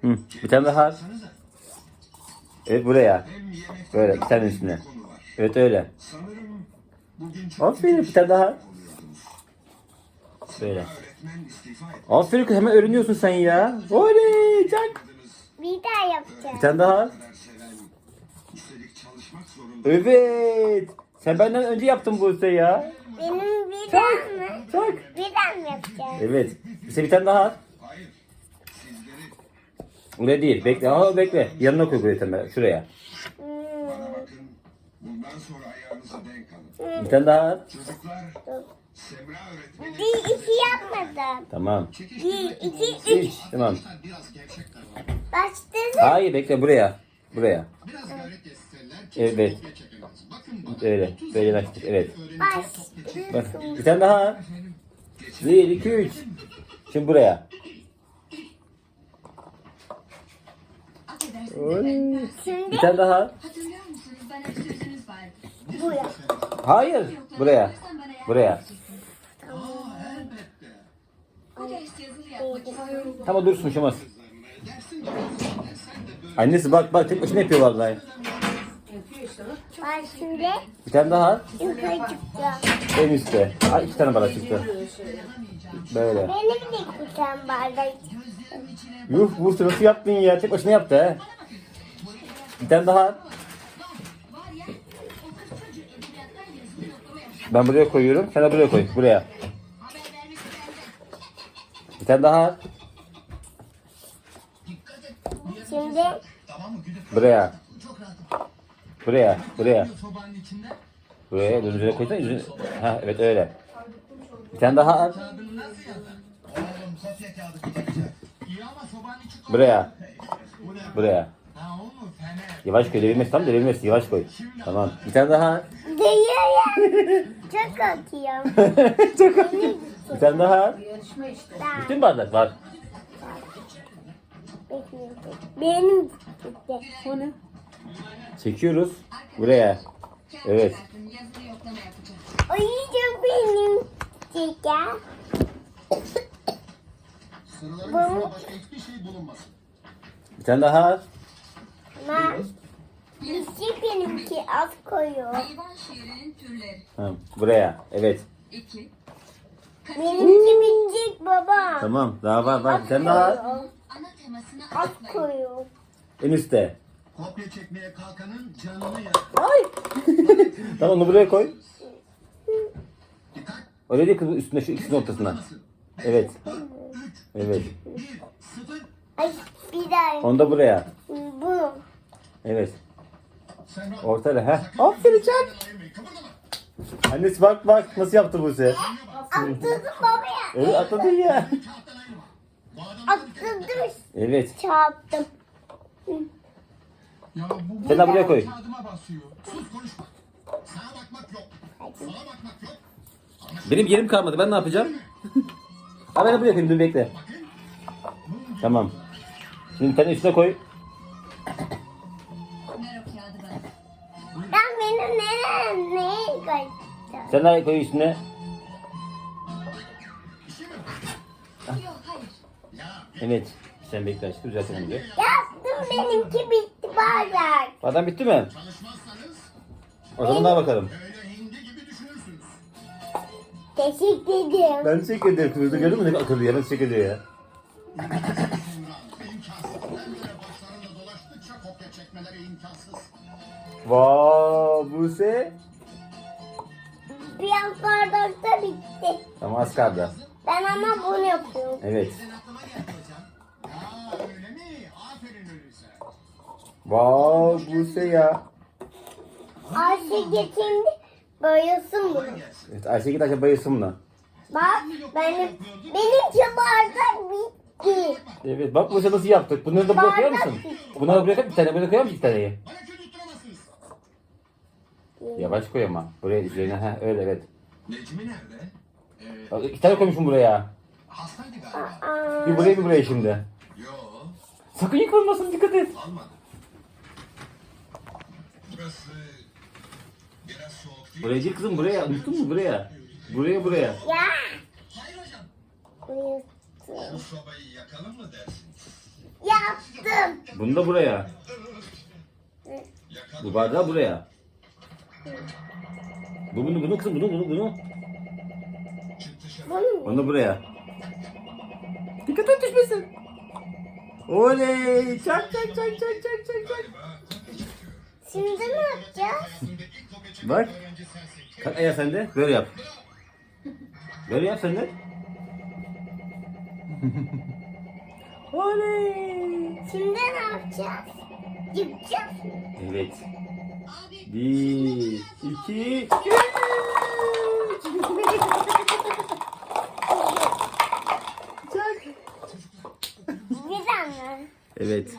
Hı, bir tane daha. Evet buraya. Böyle, bir tane üstüne. Evet öyle. Sanırım bugün çok Aferin bir tane daha. Böyle. Aferin kız hemen öğreniyorsun sen ya. Oley Jack. Bir daha yapacağım. Bir tane daha. Evet. Sen benden önce yaptın bu ya. Benim bir daha mı? Çak. Bir daha mı yapacağım? Evet. Bir tane daha. Öyle değil. Bekle. Aa, bekle. Yanına koy temel. Şuraya. Bana bakın. Bundan sonra ayağınızı denk alın. Bir tane daha. Çocuklar Semra öğretmeni Bir iki yapmadım. Tamam. Bir, iki, üç. Tamam. Başladı. Hayır bekle buraya. Buraya. Biraz gayret. Evet. Öyle. Böyle nakit. Evet. Baş. Bak. Bir tane daha. Bir, iki, üç. Şimdi buraya. Oy. Şimdi Bir tane daha. Hatırlıyor musunuz? Bana bir sözünüz vardı. bu yap. Hayır. Buraya. Buraya. edeceksin. Bu ders yazılı yapmak istiyorum. Tamam dursun şumaz. Annesi bak bak tek başına yapıyor vallahi. Baş şimdi Bir tane daha. yukarı çıkacağım. En üstte. Ay iki tane bana çıktı. Böyle. Benim de kucağım bardak. Yuh bu nasıl yaptın ya? Tek başına yaptı he. Bir tane daha. Ben buraya koyuyorum. Sen de buraya koy. Buraya. Bir tane daha. Şimdi Buraya. Buraya. Buraya. Buraya. Bunun üzerine koysana. Ha evet öyle. Bir tane daha. Buraya. Buraya. Yavaş koy. Devirmesi tam devirmesi. Yavaş koy. Tamam. Bir tane daha. değiyor ya. Çok atıyorum. Çok Bir tane daha. Daha Bütün bardak var. Benim. Bunu. Çekiyoruz. Buraya. Evet. Bakın yazılı yoklama yapacağım. O iyice benim. Çeker. Sırların Bu- üstünde başka hiçbir şey bulunmasın. Bir tane daha. Dişi benimki az koyuyor. Hayvan şiirinin türleri. Ha, buraya. Evet. 2. Benimki bitecek baba. Tamam. Daha var var. Tane daha. Ana temasını Az açıklayın. koyuyor. En üstte. Kopya çekmeye kalkanın canını yer. Tamam onu buraya koy. Dikkat. Öyle değil kız üstüne şu ikisinin ortasına. Evet. Evet. Ay bir daha. Onu da buraya. Bu. Evet. Ortada. Heh. Aferin Can. Annesi bak bak nasıl yaptı bu sefer. Atladım baba ya. Evet atladın ya. Atladım. Evet. Çarptım. Ya bu, Sen de buraya koy. Kağıdıma basıyor. Sus konuşma. Sağa bakmak yok. Sola bakmak yok. Benim yerim kalmadı. Ben ne yapacağım? Ha ben de buraya koyayım. Dur bekle. Tamam. Şimdi bir tane üstüne koy. Koydum? Sen de koy üstüne. Evet. Sen bekle aşkım. Düzeltelim bir. Yaptım benimki bitti bardak. Adam bitti mi? Çalışmazsanız O zaman daha bakalım. öyle hindi gibi düşünürsünüz. Teşekkür ederim. Ben teşekkür ederim. Kızı gördün mü ne akıllı ya. Ben teşekkür ediyor ya. Semra, imkansız. Biraz bardakta bitti. Tamam az kaldı. Ben ama bunu yapıyorum. Evet. Öyleyse. Vaa Buse ya. Ayşe getirdi. Boyasın bunu. Evet Ayşe git Ayşe bayılsın buna. Bak benim benimki bardak bitti. Evet bak Buse nasıl yaptık. Bunları da buraya koyar mısın? Bunları buraya koy bir tane buraya koyar mısın bir taneyi? Yavaş koy ama. Buraya üzerine. Ha öyle evet. Necmi nerede? Ee, Bak, İki tane koymuşum buraya. hastaydı galiba. Aa, Bir buraya bir buraya şimdi. Yo, Sakın yıkılmasın dikkat et. almadı. Burası biraz soğuk değil. Buraya değil kızım buraya. Unuttun mu buraya? Buraya buraya. ya. Hayır hocam. Boyasın. Bu sobayı yakalım mı dersiniz? yaptım. Bunu da buraya. Bu bardağı buraya. Bu bunu bunu kızım bunu bunu bunu. Bunu? Onu buraya. Dikkat et düşmesin. Oley! Çak çak çak çak çak çak çak. Şimdi ne yapacağız? Bak. Kalk ayağa sen de. Böyle yap. Böyle yap sen de. Oley! Şimdi ne yapacağız? Yıkacağız. Evet. Bir, iki, Bir tane. Evet.